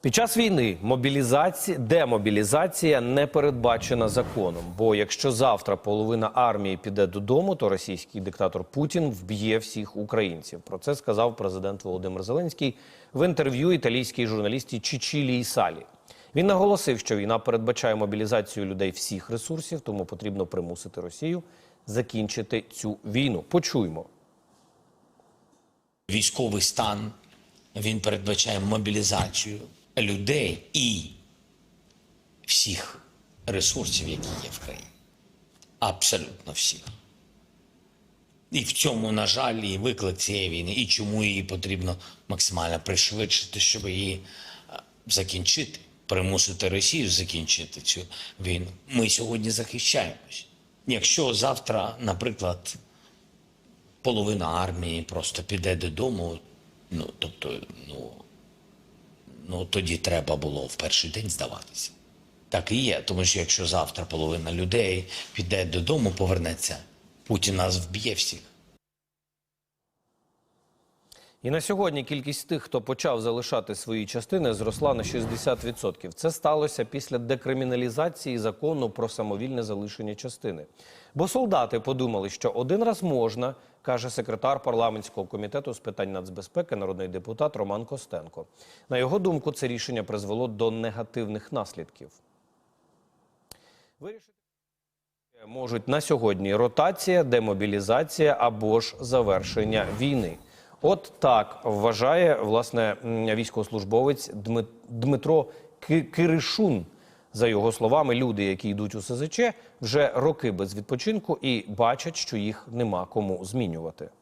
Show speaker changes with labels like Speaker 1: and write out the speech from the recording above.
Speaker 1: Під час війни мобілізація, демобілізація не передбачена законом. Бо якщо завтра половина армії піде додому, то російський диктатор Путін вб'є всіх українців. Про це сказав президент Володимир Зеленський в інтерв'ю італійській журналісті Чичілії Салі. Він наголосив, що війна передбачає мобілізацію людей всіх ресурсів, тому потрібно примусити Росію закінчити цю війну. Почуймо.
Speaker 2: військовий стан він передбачає мобілізацію людей і всіх ресурсів, які є в країні. Абсолютно всіх. І в цьому, на жаль, і виклик цієї війни, і чому її потрібно максимально пришвидшити, щоб її е, закінчити, примусити Росію закінчити цю війну. Ми сьогодні захищаємось. Якщо завтра, наприклад, половина армії просто піде додому. Ну, тобто, ну, ну тоді треба було в перший день здаватися. Так і є. Тому що якщо завтра половина людей піде додому, повернеться, Путін нас вб'є всіх.
Speaker 1: І на сьогодні кількість тих, хто почав залишати свої частини, зросла на 60%. Це сталося після декриміналізації закону про самовільне залишення частини. Бо солдати подумали, що один раз можна, каже секретар парламентського комітету з питань нацбезпеки, народний депутат Роман Костенко. На його думку, це рішення призвело до негативних наслідків. Вирішити можуть на сьогодні ротація, демобілізація або ж завершення війни. От так вважає власне військовослужбовець Дми- Дмитро Ки- Киришун. За його словами, люди, які йдуть у СЗЧ, вже роки без відпочинку і бачать, що їх нема кому змінювати.